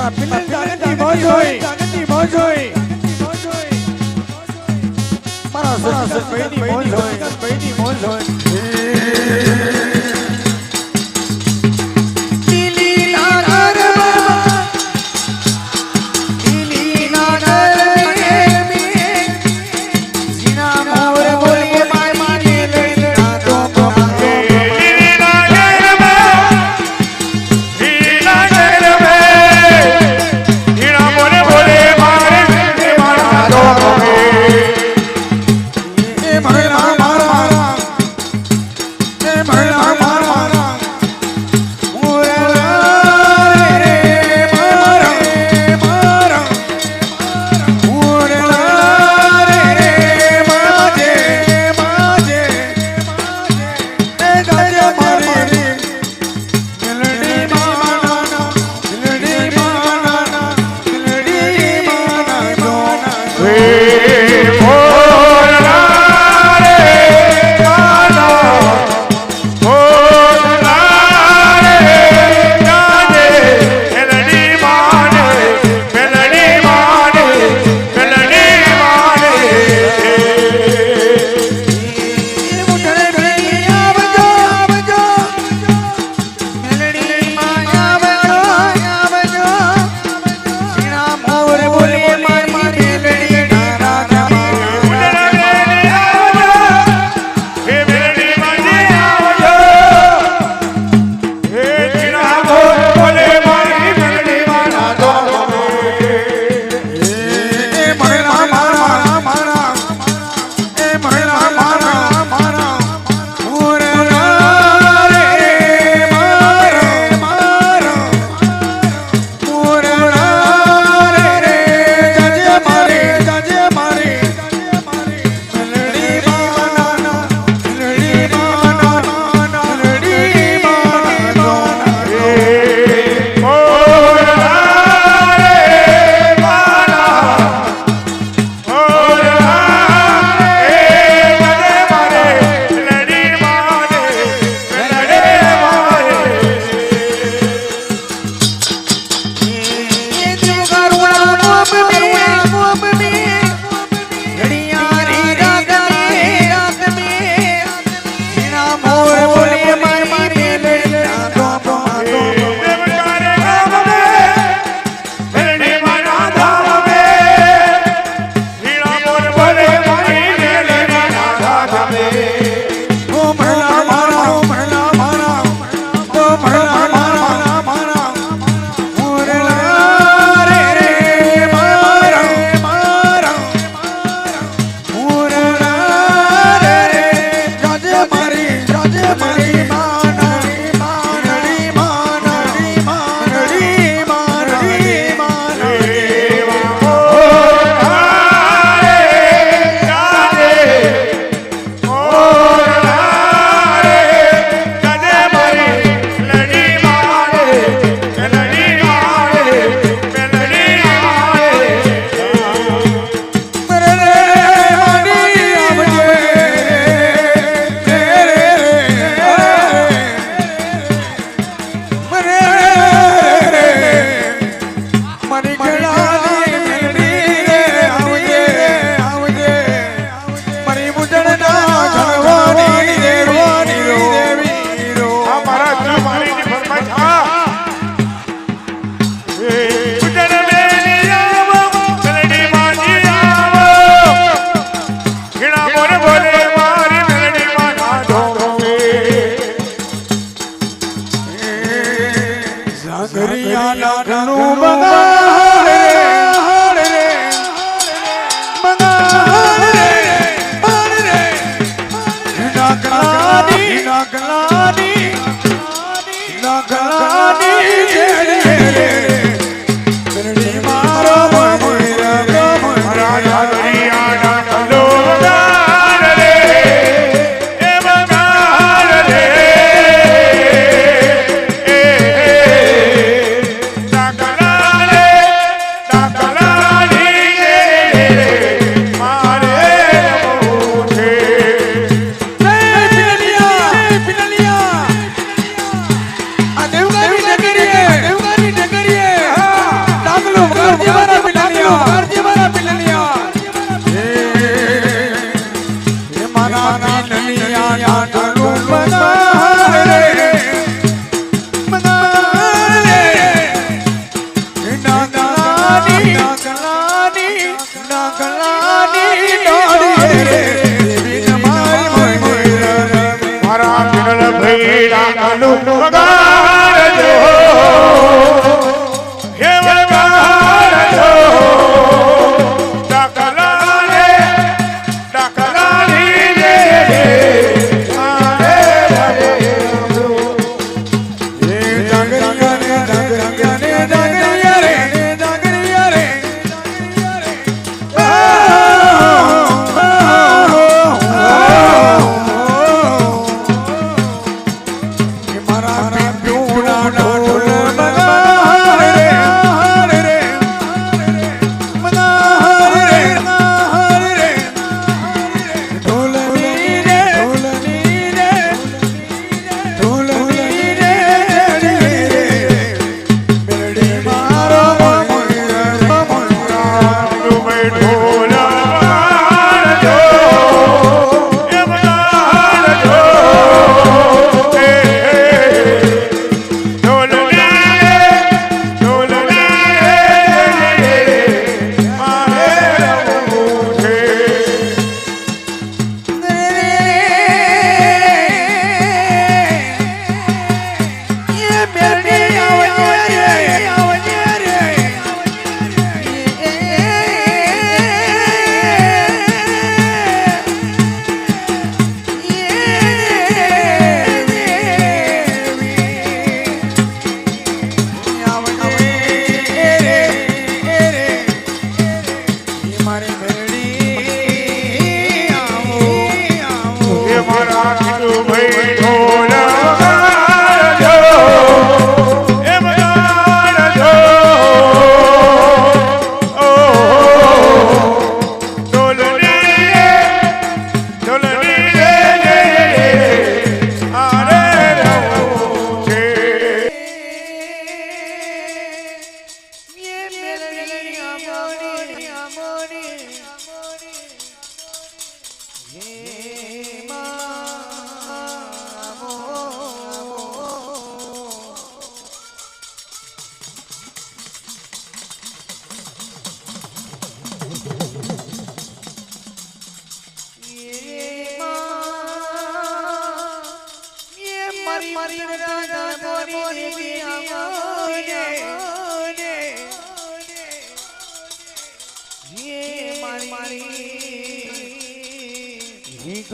મારા પિનલ જાગતી મોજ હોય. જાગતી મોજ હોય. મારા સસરા ભાઈની મોજ હોય. ભાઈની મોજ હોય.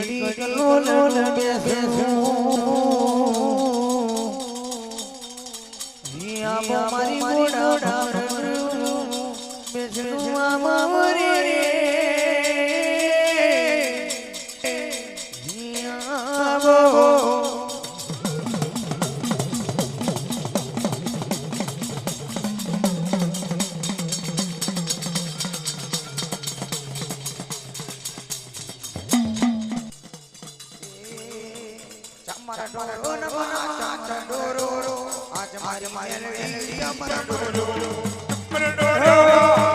ઘડી બેસે મારા ડોરો ન મારા ચાચા ડોરો આજ મારી મેલડી અમારા ડોરો અમારા ડોરો